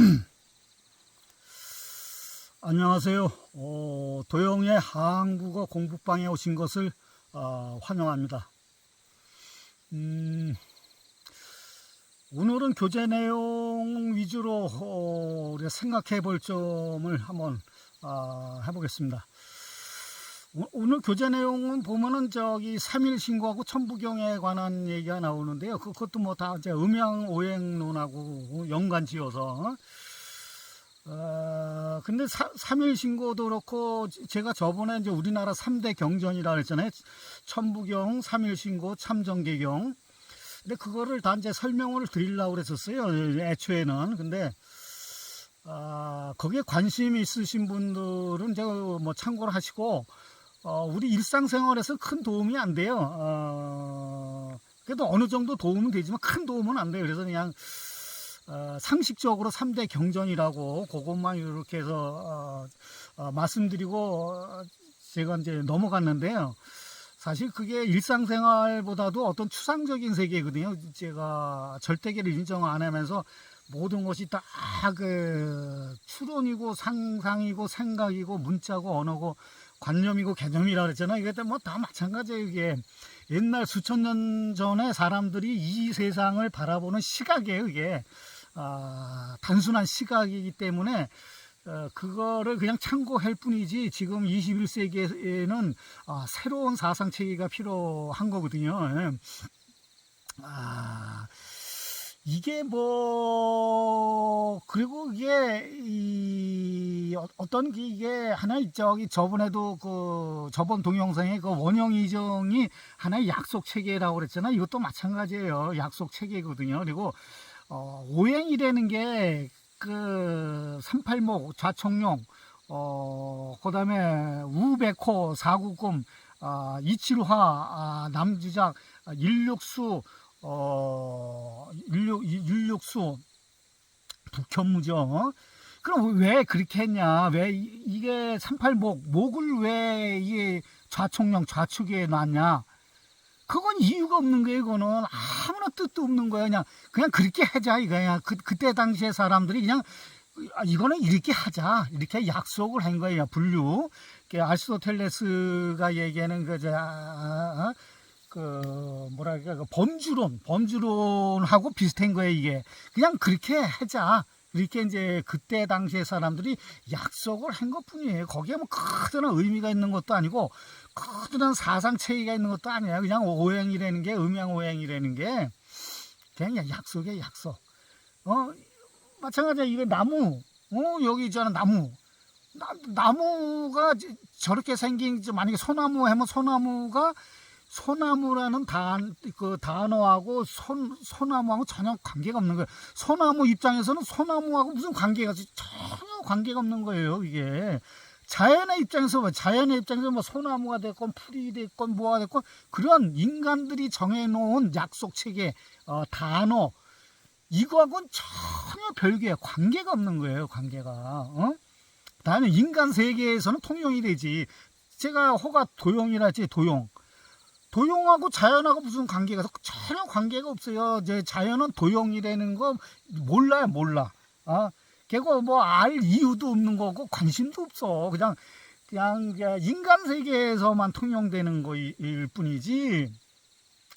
안녕하세요. 어, 도영의 한국어 공부방에 오신 것을 어, 환영합니다. 음, 오늘은 교재 내용 위주로 어, 생각해 볼 점을 한번 아, 해보겠습니다. 오- 오늘 교재 내용은 보면은 저기 3일 신고하고 천부경에 관한 얘기가 나오는데요. 그- 그것도 뭐 다 이제 음양 오행론하고 연관 지어서 어, 근데 사, 3일 신고도 그렇고 제가 저번에 이제 우리나라 3대 경전이라 그랬잖아요. 천부경, 3일 신고, 참정계경. 근데 그거를 다 이제 설명을 드리려고 그랬었어요. 애초에는. 근데 아, 거기에 관심이 있으신 분들은 제가 뭐 참고를 하시고 어, 우리 일상생활에서 큰 도움이 안 돼요. 어, 그래도 어느 정도 도움은 되지만 큰 도움은 안 돼요. 그래서 그냥 어, 상식적으로 3대 경전이라고 그것만 이렇게 해서 어, 어, 말씀드리고 어, 제가 이제 넘어갔는데요. 사실 그게 일상생활보다도 어떤 추상적인 세계거든요. 제가 절대계를 인정 안 하면서 모든 것이 다 그 추론이고 상상이고 생각이고 문자고 언어고 관념이고 개념이라 그랬잖아요. 이게 뭐 다 마찬가지예요. 이게 옛날 수천 년 전에 사람들이 이 세상을 바라보는 시각이에요. 이게 아, 단순한 시각이기 때문에 어, 그거를 그냥 참고할 뿐이지 지금 21세기에는 아, 새로운 사상 체계가 필요한 거거든요. 예. 아, 이게 뭐 그리고 이게 이 어- 어떤 게 이게 하나 저기 저번에도 그 저번 동영상에 그 원형 이정이 하나의 약속 체계라고 그랬잖아요. 이것도 마찬가지예요. 약속 체계거든요. 그리고 어, 오행이라는 게 그 삼팔목 좌청룡 어 그다음에 우백호 사구금 아, 이칠화 아, 남주작 아, 일육수 어 일육 일육수 북현무죠. 어? 그럼 왜 그렇게 했냐? 왜 이- 이게 삼팔목 목을 왜 이게 좌청룡 좌측에 놨냐? 그건 이유가 없는 거예요. 그거는 아무나 뜻도 없는 거야. 그냥 그냥 그렇게 하자 이거야. 그 그때 당시에 사람들이 그냥 아, 이거는 이렇게 하자 이렇게 약속을 한 거예요. 분류. 그 아리스토텔레스가 얘기하는 그저 아, 그 뭐랄까 그 범주론 범주론하고 비슷한 거예요. 이게 그냥 그렇게 하자. 이렇게 이제 그때 당시에 사람들이 약속을 한 것뿐이에요. 거기에 뭐 크다란 의미가 있는 것도 아니고 크다란 사상 체계가 있는 것도 아니야. 그냥 오행이라는 게 음양 오행이라는 게 그냥 약속이야 약속. 어 마찬가지야 이거 나무. 어 여기 있잖아 나무. 나, 나무가 저- 저렇게 생긴 저 만약에 소나무 하면 소나무가 소나무라는 단, 그 단어하고 손, 소나무하고 전혀 관계가 없는 거예요. 소나무 입장에서는 소나무하고 무슨 관계가? 전혀 관계가 없는 거예요, 이게. 자연의 입장에서, 뭐 자연의 입장에서 뭐 소나무가 됐건 풀이 됐건 뭐가 됐건 그런 인간들이 정해놓은 약속 체계, 어, 단어, 이거하고는 전혀 별개, 관계가 없는 거예요, 관계가. 어? 다음에 인간 세계에서는 통용이 되지. 제가 호가 도용이라 했지, 도용. 도용하고 자연하고 무슨 관계가 전혀 관계가 없어요. 이제 자연은 도용이라는 거 몰라요, 몰라. 아, 걔가 뭐알 이유도 없는 거고 관심도 없어. 그냥 그냥 인간 세계에서만 통용되는 거일 뿐이지.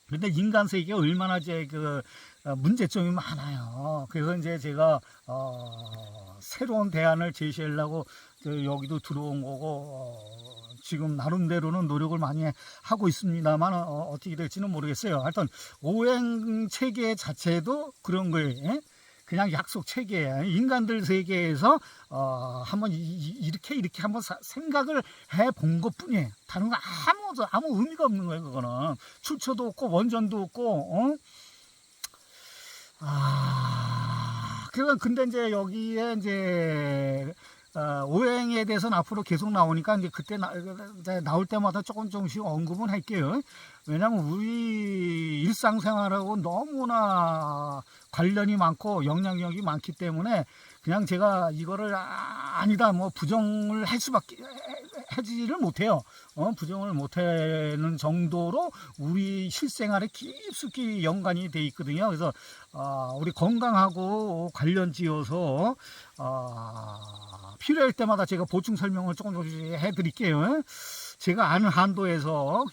근데 인간 세계가 얼마나 이제 그 어, 문제점이 많아요. 그래서 이제 제가 어, 새로운 대안을 제시하려고 저 여기도 들어온 거고 어, 지금 나름대로는 노력을 많이 하고 있습니다만 어, 떻게 될지는 모르겠어요. 하여튼 오행 체계 자체도 그런 거예요. 예? 그냥 약속 체계예요. 인간들 세계에서 어, 한번 이- 이- 이렇게 이렇게 한번 사- 생각을 해 본 것뿐이에요. 다른 거 아무 아무 의미가 없는 거예요. 그거는 출처도 없고 원전도 없고 어? 아, 그러니까 근데 이제 여기에 이제 어, 오행에 대해서는 앞으로 계속 나오니까 이제 그때 나, 나올 때마다 조금 조금씩 언급은 할게요. 왜냐면 우리 일상생활하고 너무나 관련이 많고 영향력이 많기 때문에 그냥 제가 이거를 아, 아니다 뭐 부정을 할 수밖에 하지를 못해요. 어, 부정을 못하는 정도로 우리 실생활에 깊숙이 연관이 돼 있거든요. 그래서 어, 우리 건강하고 관련 지어서 어, 필요할 때마다 제가 보충 설명을 조금 조금씩 해드릴게요. 제가 아는 한도에서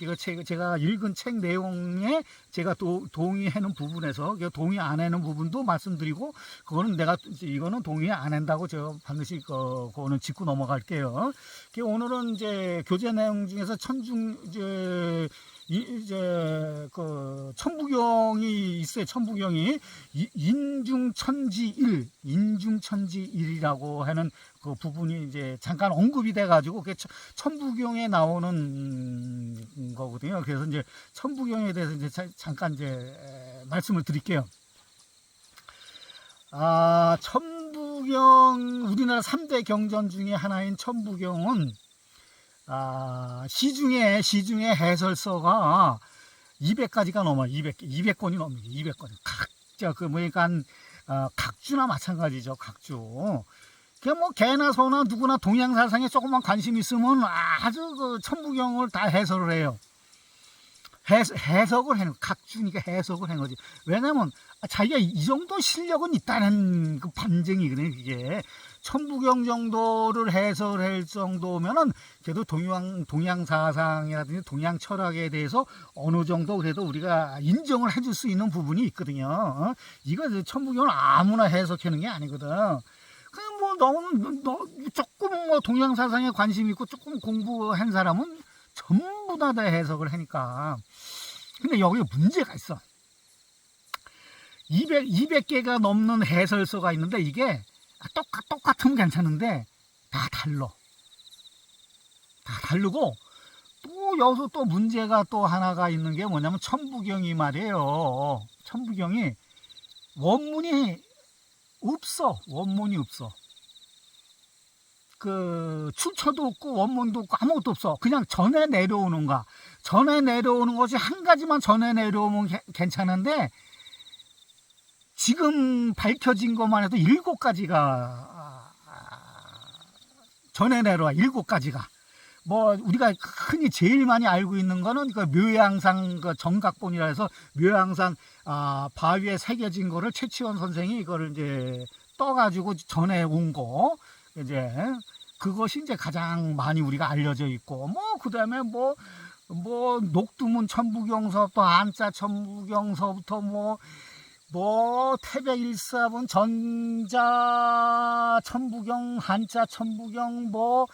제가 읽은 책 내용에 제가 또 동의하는 부분에서 이거 동의 안 하는 부분도 말씀드리고 그거는 내가 이거는 동의 안 한다고 제가 반드시 그, 그거는 짚고 넘어갈게요. 그 오늘은 이제 교재 내용 중에서 천중 이제 이, 이제 그 천부경이 있어요. 천부경이 이- 인중천지일, 인중천지일이라고 하는 그 부분이 이제 잠깐 언급이 돼가지고 천- 천부경에 나오는 음, 거거든요. 그래서 이제 천부경에 대해서 이제 자- 잠깐 이제 에, 말씀을 드릴게요. 아, 천부경 우리나라 3대 경전 중에 하나인 천부경은 아, 시중에 시중에 해설서가 200가지가 넘어요. 200 200권이 넘습니다. 200권. 각자 그 뭐니까 어, 각주나 마찬가지죠. 각주. 그게 뭐 개나 소나 누구나 동양사상에 조금만 관심 있으면 아주 그 천부경을 다 해설을 해요. 해, 해석을 해는 각주니까 해석을 한 거지. 왜냐면 자기가 이 정도 실력은 있다는 그 반증이거든요. 그게 천부경 정도를 해설할 정도면은 그래도 동양 동양 사상이라든지 동양 철학에 대해서 어느 정도 그래도 우리가 인정을 해줄 수 있는 부분이 있거든요. 어? 이거 천부경을 아무나 해석하는 게 아니거든. 그냥 뭐 너무 너 조금 뭐 동양 사상에 관심 있고 조금 공부한 사람은 전부 다 다 해석을 하니까. 근데 여기 문제가 있어. 200, 200개가 넘는 해설서가 있는데 이게 똑같, 똑같으면 괜찮은데 다 달라. 다 다르고 또 여기서 또 문제가 또 하나가 있는 게 뭐냐면 천부경이 말이에요. 천부경이 원문이 없어. 원문이 없어. 그 출처도 없고 원문도 없고 아무것도 없어. 그냥 전에 내려오는 거. 전에 내려오는 것이 한 가지만 전에 내려오면 게- 괜찮은데 지금 밝혀진 것만 해도 일곱 가지가 아, 전에 내려와 일곱 가지가 뭐 우리가 흔히 제일 많이 알고 있는 거는 그 묘양상 그 정각본이라 해서 묘양상 아, 바위에 새겨진 거를 최치원 선생이 이거를 이제 떠가지고 전해 온 거 이제 그것이 이제 가장 많이 우리가 알려져 있고 뭐 그 다음에 뭐 뭐 녹두문 천부경서부터 안자 천부경서부터 뭐 뭐 태백일사본 전자 천부경 한자 천부경 뭐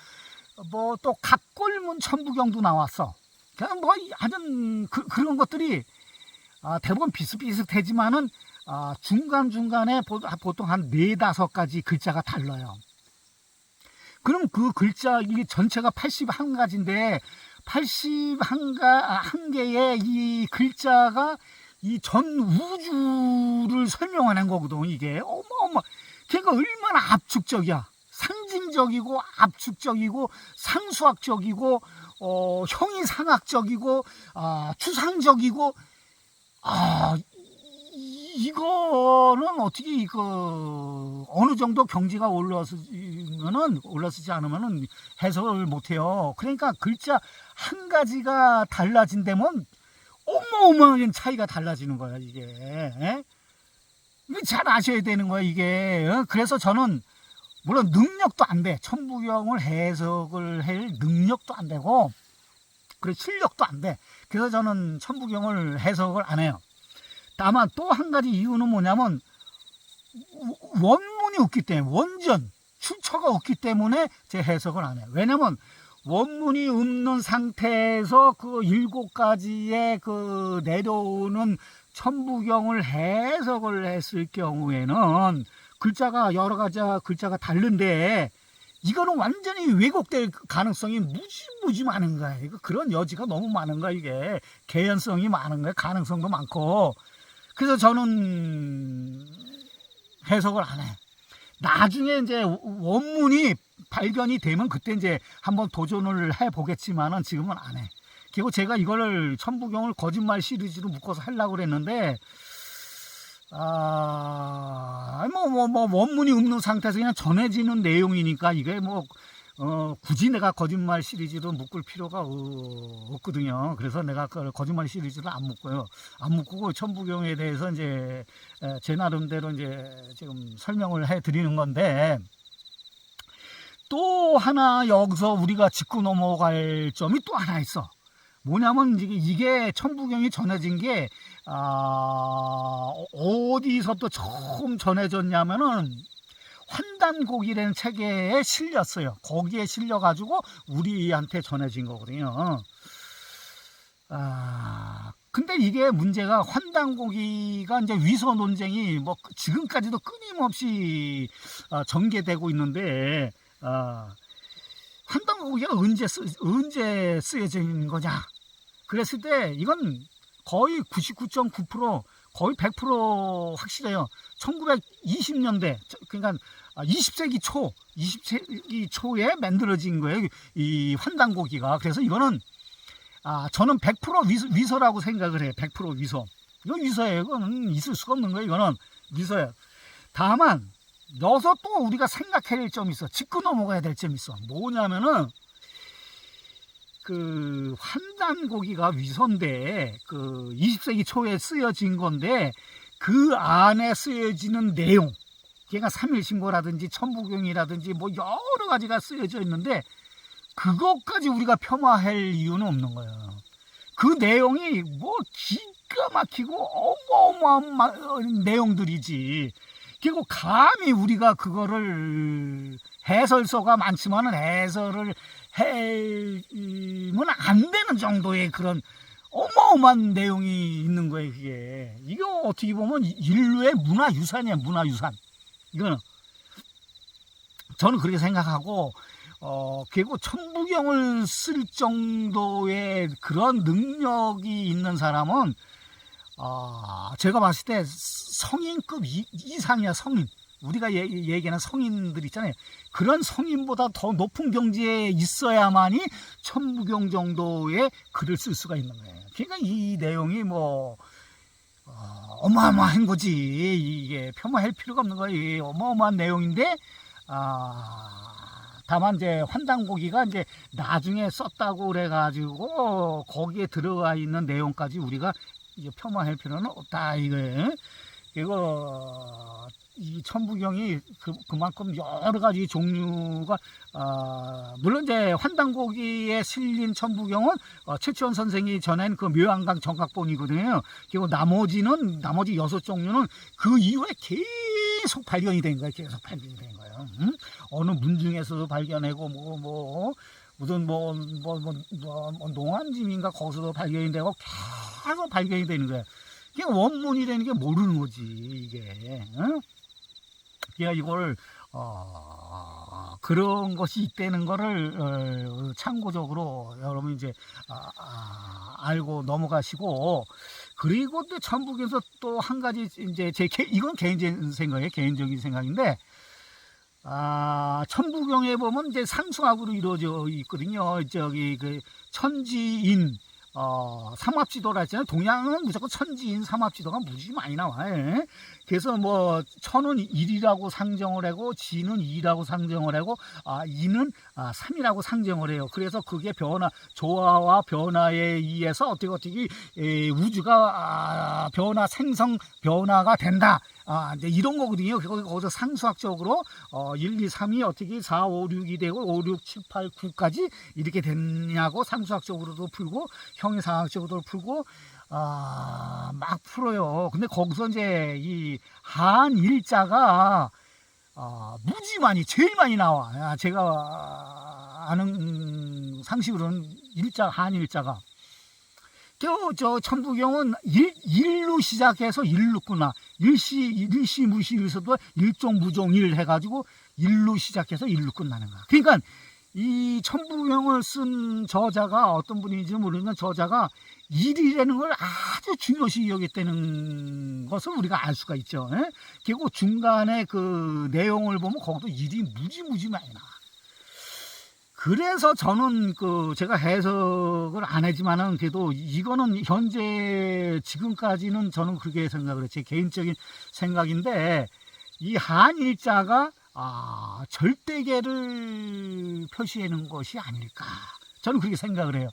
뭐 또 각골문 천부경도 나왔어. 그냥 뭐 하여튼 그, 그런 것들이 아, 대부분 비슷비슷하지만은 아, 중간 중간에 보통 한 네다섯 가지 글자가 달라요. 그럼 그 글자 이게 전체가 81가지인데 81가 한 개의 이 글자가 이 전 우주를 설명하는 거거든 이게. 어마어마. 걔가 얼마나 압축적이야. 상징적이고 압축적이고 상수학적이고 어, 형이상학적이고 아, 추상적이고 아 이- 이거는 어떻게 이거 어느 정도 경지가 올라서면은 올라서지 않으면은 해석을 못해요. 그러니까 글자 한 가지가 달라진다면 어마어마한 차이가 달라지는 거야 이게. 예? 이거 잘 아셔야 되는 거야 이게. 어? 그래서 저는 물론 능력도 안 돼. 천부경을 해석을 할 능력도 안 되고 그리고 실력도 안 돼. 그래서 저는 천부경을 해석을 안 해요. 다만 또 한 가지 이유는 뭐냐면 원문이 없기 때문에 원전 출처가 없기 때문에 제 해석을 안 해요. 왜냐면 원문이 없는 상태에서 그 일곱 가지의 그 내려오는 천부경을 해석을 했을 경우에는 글자가 여러 가지 글자가 다른데 이거는 완전히 왜곡될 가능성이 무지무지 많은 거야. 이거 그런 여지가 너무 많은 거야 이게 개연성이 많은 거야. 가능성도 많고 그래서 저는 해석을 안 해. 나중에 이제 원문이 발견이 되면 그때 이제 한번 도전을 해 보겠지만은 지금은 안 해. 그리고 제가 이거를 천부경을 거짓말 시리즈로 묶어서 하려고 그랬는데 아, 뭐, 뭐, 뭐, 원문이 없는 상태에서 그냥 전해지는 내용이니까 이게 뭐, 어, 굳이 내가 거짓말 시리즈로 묶을 필요가 어, 없거든요. 그래서 내가 그 거짓말 시리즈를 안 묶고요. 안 묶고 천부경에 대해서 이제 에, 제 나름대로 이제 지금 설명을 해 드리는 건데 또 하나 여기서 우리가 짚고 넘어갈 점이 또 하나 있어. 뭐냐면 이게, 천부경이 전해진 게 아, 어디서 또 처음 전해졌냐면은 환단곡이라는 책에 실렸어요. 거기에 실려가지고 우리한테 전해진 거거든요. 아, 근데 이게 문제가 환단고기가 이제 위서 논쟁이 뭐 지금까지도 끊임없이 어, 전개되고 있는데 어, 환단고기가 언제 쓰, 언제 쓰여진 거냐? 그랬을 때 이건 거의 99.9% 거의 100% 확실해요. 1920년대 그러니까 20세기 초 20세기 초에 만들어진 거예요. 이 환단고기가 그래서 이거는 아 저는 100% 위서, 위서라고 생각을 해요. 100% 위서. 이건 위서예요. 이거는 있을 수가 없는 거예요. 이거는 위서예요. 다만 여기서 또 우리가 생각해야 될 점이 있어. 짚고 넘어가야 될 점이 있어. 뭐냐면은 그 환단 고기가 위선데 그 20세기 초에 쓰여진 건데 그 안에 쓰여지는 내용 걔가 삼일신고라든지 천부경이라든지 뭐 여러 가지가 쓰여져 있는데 그것까지 우리가 폄하할 이유는 없는 거예요. 그 내용이 뭐 기가 막히고 어마어마한 내용들이지. 그리고 감히 우리가 그거를 해설서가 많지만은 해설을 해면 안 되는 정도의 그런 어마어마한 내용이 있는 거예요, 그게. 이거 어떻게 보면 인류의 문화유산이야, 문화유산. 이거는. 저는 그렇게 생각하고, 어, 그리고 천부경을 쓸 정도의 그런 능력이 있는 사람은, 아, 제가 봤을 때 성인급 이, 이상이야, 성인. 우리가 얘, 얘기하는 성인들 있잖아요. 그런 성인보다 더 높은 경지에 있어야만이 천부경 정도의 글을 쓸 수가 있는 거예요. 그러니까 이 내용이 뭐, 어, 어마어마한 거지. 이게 폄하할 필요가 없는 거예요. 어마어마한 내용인데, 아, 다만 이제 환단고기가 이제 나중에 썼다고 그래가지고 거기에 들어가 있는 내용까지 우리가 이제 폄하할 필요는 없다 이거예요. 그리고 이 천부경이 그, 그만큼 여러 가지 종류가 어, 물론 이제 환단고기에 실린 천부경은 어, 최치원 선생이 전한 그 묘한강 정각본이거든요. 그리고 나머지는 나머지 여섯 종류는 그 이후에 계속 발견이 된 거예요. 계속 발견이 된 거예요. 음? 어느 문중에서도 발견하고 뭐뭐 무슨 뭐 뭐 뭐 뭐, 뭐, 농안짐인가 거기서도 발견이 되고 계속 발견이 되는 거예요. 그게 원문이라는 게 모르는 거지 이게. 어? 그러니까 이걸 어, 그런 것이 있다는 거를 어, 참고적으로 여러분 이제 아, 아, 알고 넘어가시고 그리고 또 천북에서 또 한 가지 이제 제 개, 이건 개인적인 생각이에요 개인적인 생각인데 아 천부경에 보면 이제 상수학으로 이루어져 있거든요 저기 그 천지인 어, 삼합지도라 했잖아요. 동양은 무조건 천지인 삼합지도가 무지 많이 나와요. 예? 그래서 뭐, 천은 1이라고 상정을 하고, 지는 2라고 상정을 하고, 아, 2는 아, 3이라고 상정을 해요. 그래서 그게 변화, 조화와 변화에 의해서 어떻게 어떻게 에, 우주가 아, 변화, 생성, 변화가 된다. 아, 이제 이런 거거든요. 거기, 거기서 상수학적으로, 어, 1, 2, 3이 어떻게 4, 5, 6이 되고, 5, 6, 7, 8, 9까지 이렇게 됐냐고 상수학적으로도 풀고, 형이상학적으로도 풀고, 아, 막 풀어요. 근데 거기서 이제 이 한 일자가, 아, 무지 많이, 제일 많이 나와. 아, 제가 아는 상식으로는 일자, 한 일자가. 저, 저 천부경은 일, 일로 시작해서 일로 끝나. 일시, 일시, 무시, 일서도 일종, 무종, 일 해가지고 일로 시작해서 일로 끝나는 거야. 그러니까 이 천부경을 쓴 저자가 어떤 분인지 모르는 저자가 일이라는 걸 아주 중요시 여겼다는 것을 우리가 알 수가 있죠. 예? 그리고 중간에 그 내용을 보면 거기도 일이 무지무지 많이 나와. 그래서 저는 그 제가 해석을 안 하지만은 그래도 이거는 현재 지금까지는 저는 그렇게 생각을 했지 개인적인 생각인데 이 한일자가 아, 절대계를 놓은 것이 아닐까. 저는 그렇게 생각을 해요.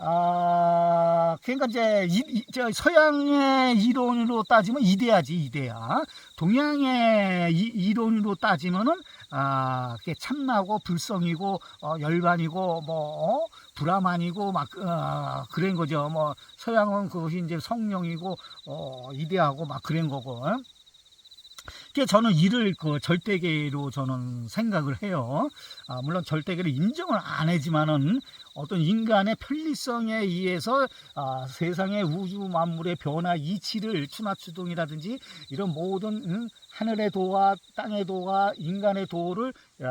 아, 그러니까 이제 이, 이, 저 서양의 이론으로 따지면 이데아지 이데아. 동양의 이, 이론으로 따지면은 아, 그게 참나고 불성이고 어, 열반이고 뭐 어? 불화만이고 막 어, 그런 거죠. 뭐 서양은 그것이 이제 성령이고 어, 이데아고 막 그런 거고. 어? 그게 저는 이를 그 절대계로 저는 생각을 해요. 아, 물론 절대계를 인정을 안 하지만은 어떤 인간의 편리성에 의해서 아, 세상의 우주 만물의 변화 이치를 추나추동이라든지 이런 모든 음, 하늘의 도와 땅의 도와 인간의 도를 야,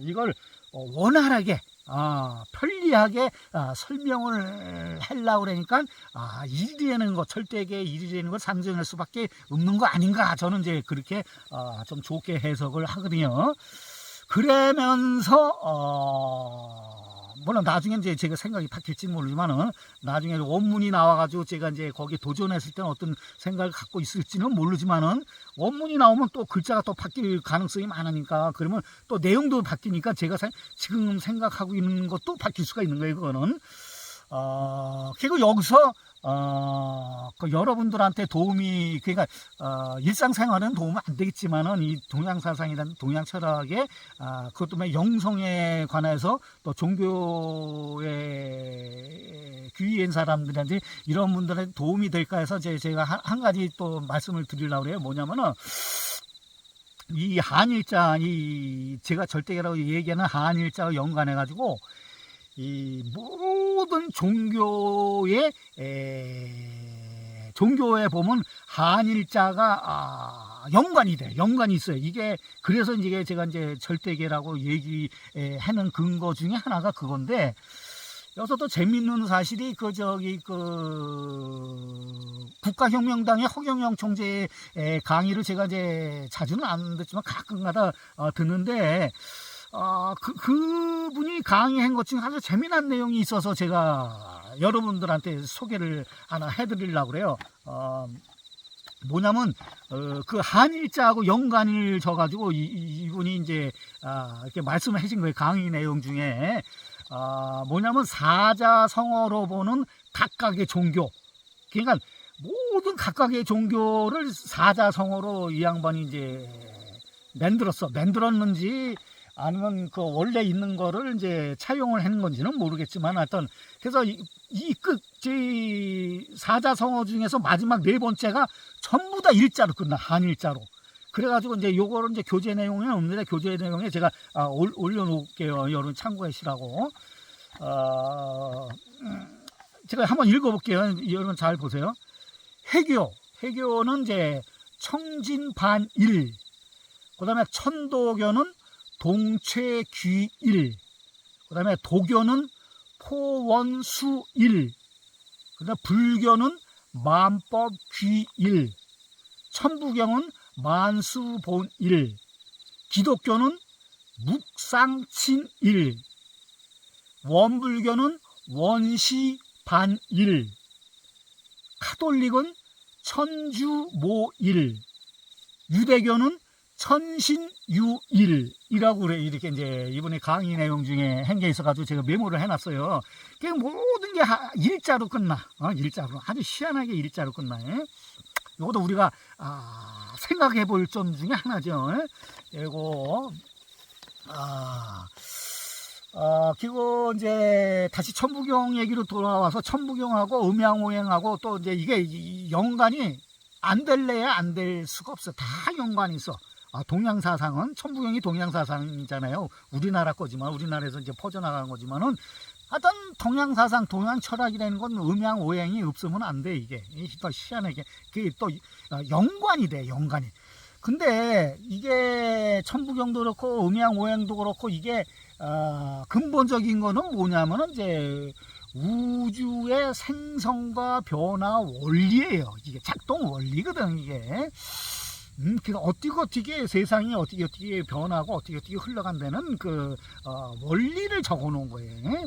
이걸 어, 원활하게 아, 편리하게 아, 설명을 하려고 그러니까 아, 일이라는 거 절대계 일이라는 걸 상정할 수밖에 없는 거 아닌가 저는 이제 그렇게 아, 좀 좋게 해석을 하거든요. 그러면서 어, 물론 나중에 이제 제가 생각이 바뀔지 모르지만은 나중에 원문이 나와가지고 제가 이제 거기에 도전했을 때는 어떤 생각을 갖고 있을지는 모르지만은 원문이 나오면 또 글자가 또 바뀔 가능성이 많으니까 그러면 또 내용도 바뀌니까 제가 생- 지금 생각하고 있는 것도 바뀔 수가 있는 거예요 그거는. 어 그리고 여기서 어, 그 여러분들한테 도움이 그러니까 어, 일상생활은 도움은 안 되겠지만은 이 동양 사상이라는 동양 철학에 아, 그것도 뭐 영성에 관해서 또 종교에 귀의한 사람들한테 이런 분들한테 도움이 될까 해서 제, 제가 한, 한 가지 또 말씀을 드리려고 그래요. 뭐냐면은 이 한일자 이 제가 절대계라고 얘기하는 한일자와 연관해 가지고 이 모든 종교의 에, 종교에 보면 한일자가 아, 연관이 돼. 연관이 있어요. 이게 그래서 이제 제가 이제 절대계라고 얘기하는 근거 중에 하나가 그건데 여기서 또 재밌는 사실이 그 저기 그 국가혁명당의 허경영 총재의 강의를 제가 이제 자주는 안 듣지만 가끔가다 어, 듣는데 어, 그, 그분이 강의한 것 중에 아주 재미난 내용이 있어서 제가 여러분들한테 소개를 하나 해드리려고 그래요. 어, 뭐냐면, 어, 그 한일자하고 연관을 져가지고 이, 이- 이 분이 이제, 아, 이렇게 말씀을 해준 거예요. 강의 내용 중에. 아, 뭐냐면 사자성어로 보는 각각의 종교. 그러니까 모든 각각의 종교를 사자성어로 이 양반이 이제 만들었어. 만들었는지 아니면 그 원래 있는 거를 이제 차용을 한 건지는 모르겠지만 하여튼 그래서 이끝제 사자성어 중에서 마지막 네 번째가 전부 다 일자로 끝나 한일자로. 그래가지고 이제 요거를 이제 교재 내용에 없는데 교재 내용에 제가 아, 올, 올려놓을게요. 여러분 참고하시라고. 어, 음, 제가 한번 읽어볼게요. 여러분 잘 보세요. 해교. 해교는 이제 청진반일. 그 다음에 천도교는 동체귀일, 그 다음에 도교는 포원수일, 그 다음에 불교는 만법귀일, 천부경은 만수본일, 기독교는 묵상친일, 원불교는 원시반일, 카톨릭은 천주모일, 유대교는 천신유일이라고 그래 이렇게 이제 이번에 강의 내용 중에 한 게 있어가지고 제가 메모를 해놨어요. 그 모든 게 하- 일자로 끝나. 어, 일자로 아주 희한하게 일자로 끝나. 예? 이것도 우리가 아, 생각해 볼 점 중에 하나죠. 예? 이거 아. 아, 그리고 이제 다시 천부경 얘기로 돌아와서 천부경하고 음양오행하고 또 이제 이게 이- 연관이 안 될래야 안 될 수가 없어. 다 연관이 있어. 아, 동양사상은 천부경이 동양사상이잖아요. 우리나라 거지만 우리나라에서 이제 퍼져나간 거지만은 하여튼 동양사상, 동양철학이라는 건 음양 오행이 없으면 안 돼 이게. 또 희한하게 그게 또 어, 연관이 돼 연관이. 근데 이게 천부경도 그렇고 음양 오행도 그렇고 이게 어, 근본적인 거는 뭐냐면은 이제 우주의 생성과 변화 원리예요. 이게 작동 원리거든 이게. 음, 그 어떻게 어떻게 세상이 어떻게 어떻게 변하고 어떻게 어떻게 흘러간다는 그 어, 원리를 적어놓은 거예요.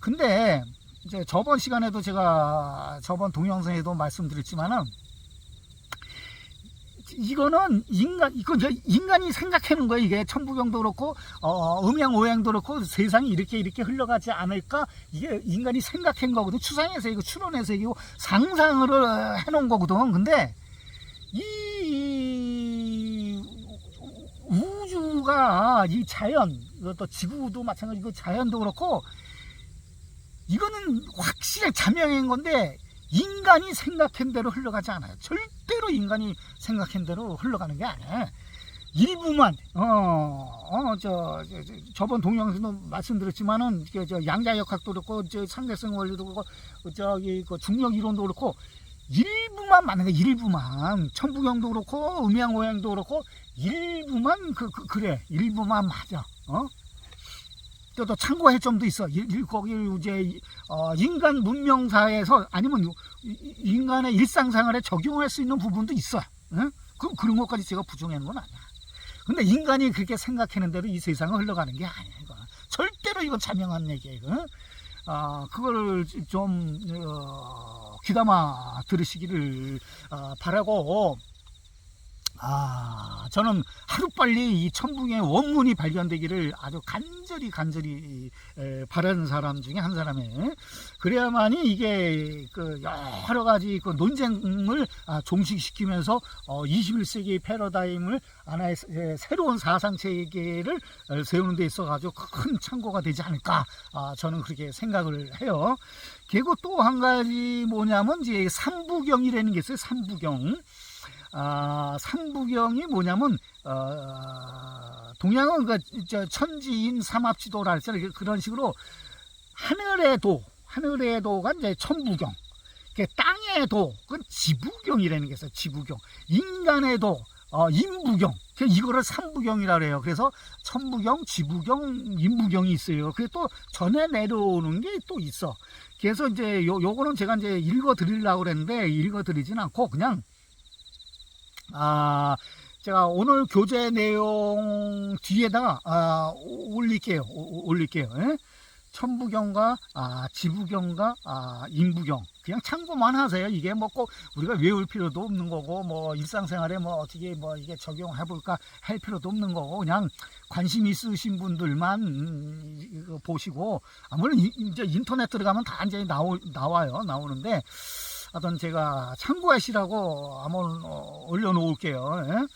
근데 이제 저번 시간에도 제가 저번 동영상에도 말씀드렸지만은 이거는 인간 이제 인간이 생각하는 거예요. 이게 천부경도 그렇고 어, 음양 오양도 그렇고 세상이 이렇게 이렇게 흘러가지 않을까 이게 인간이 생각한 거거든. 추상에서 이거 추론해서 이거 상상을 해놓은 거거든. 근데 이 우주가 이 자연 이것도 지구도 마찬가지고 자연도 그렇고 이거는 확실히 자명한 건데 인간이 생각한 대로 흘러가지 않아요. 절대로 인간이 생각한 대로 흘러가는 게 아니야. 일부만 어어저 저번 동영상도 말씀드렸지만은 그저 양자역학도 그렇고 저 상대성 원리도 그렇고 저기 그 중력 이론도 그렇고 일부만 맞는 거야 일부만 천부경도 그렇고 음양오양도 그렇고 일부만 그, 그 그래 일부만 맞아 어 또, 또 참고할 점도 있어. 일, 일, 거기 이제 어, 인간 문명사에서 아니면 이- 인간의 일상생활에 적용할 수 있는 부분도 있어. 응? 그, 그런 것까지 제가 부정하는 건 아니야. 근데 인간이 그렇게 생각하는 대로 이 세상은 흘러가는 게 아니야. 이거. 절대로 이건 자명한 얘기야. 이거. 아, 그걸 좀 어, 귀담아 들으시기를 어, 바라고 아, 저는 하루빨리 이 천붕의 원문이 발견되기를 아주 간절히 간절히 에, 바라는 사람 중에 한 사람이에요. 그래야만이 이게 그 여러 가지 그 논쟁을 아, 종식시키면서 어, 21세기 패러다임을 하나의 새로운 사상 체계를 어, 세우는 데 있어 가지고 큰 참고가 되지 않을까 아, 저는 그렇게 생각을 해요. 그리고 또 한 가지 뭐냐면 이제 삼부경이라는 게 있어요. 삼부경. 아, 삼부경이 뭐냐면 어, 동양은 그저 천지인 할잖아요. 그런 식으로 하늘의 도, 하늘의 도가 이제 천부경. 그 땅의 도, 그건 지부경이라는 게 있어요. 지부경. 인간의 도, 어, 인부경. 그 이거를 삼부경이라 그래요. 그래서 천부경, 지부경, 인부경이 있어요. 그게 또 전에 내려오는 게 또 있어. 그래서 이제 요, 요거는 제가 이제 읽어 드리려고 그랬는데 읽어 드리진 않고 그냥 아, 제가 오늘 교재 내용 뒤에다가 아, 오- 올릴게요. 오- 올릴게요. 예? 천부경과 아, 지부경과 아, 인부경 그냥 참고만 하세요. 이게 뭐 꼭 우리가 외울 필요도 없는 거고 뭐 일상생활에 뭐 어떻게 뭐 이게 적용해 볼까 할 필요도 없는 거고 그냥 관심 있으신 분들만 음, 보시고 아무래도 이- 이제 인터넷 들어가면 다 이제 나오, 나와요. 나오는데 하여튼 제가 참고하시라고 한번 어, 올려놓을게요. 예?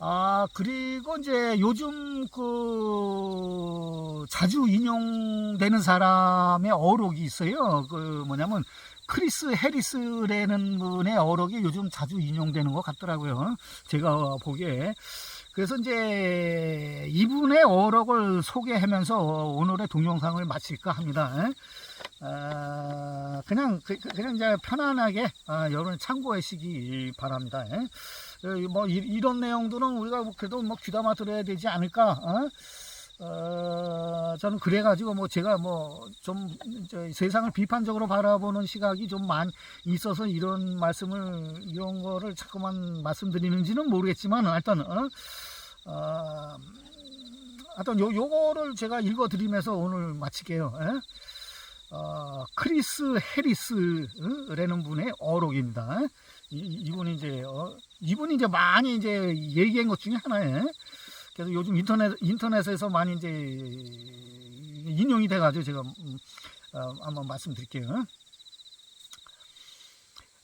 아 그리고 이제 요즘 그 자주 인용되는 사람의 어록이 있어요. 그 뭐냐면 크리스 해리스라는 분의 어록이 요즘 자주 인용되는 것 같더라고요. 제가 보기에. 그래서 이제 이분의 어록을 소개하면서 오늘의 동영상을 마칠까 합니다. 예? 아, 그냥 그, 그- 그냥 이제 편안하게 아, 여러분 참고하시기 바랍니다. 예? 어, 뭐 이, 런 내용들은 우리가 뭐 그래도 뭐 귀담아 들어야 되지 않을까? 어? 어, 저는 그래가지고 뭐 제가 뭐 좀 세상을 비판적으로 바라보는 시각이 좀 많이 있어서 이런 말씀을 이런 거를 자꾸만 말씀드리는지는 모르겠지만 하여튼 어? 어, 하여튼 요, 요거를 제가 읽어드리면서 오늘 마칠게요. 예? 어, 크리스 해리스라는 분의 어록입니다. 이, 이분이 이제 어, 이분이 이제 많이 이제 얘기한 것 중에 하나예요. 그래서 요즘 인터넷 인터넷에서 많이 이제 인용이 돼가지고 제가 음, 어, 한번 말씀드릴게요.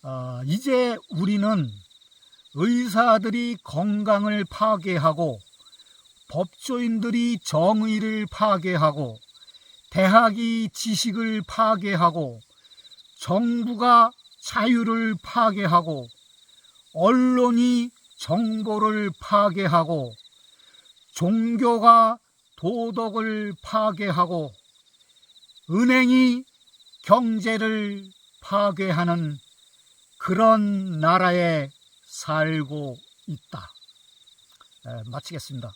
어, 이제 우리는 의사들이 건강을 파괴하고 법조인들이 정의를 파괴하고 대학이 지식을 파괴하고 정부가 자유를 파괴하고 언론이 정보를 파괴하고 종교가 도덕을 파괴하고 은행이 경제를 파괴하는 그런 나라에 살고 있다. 에, 마치겠습니다.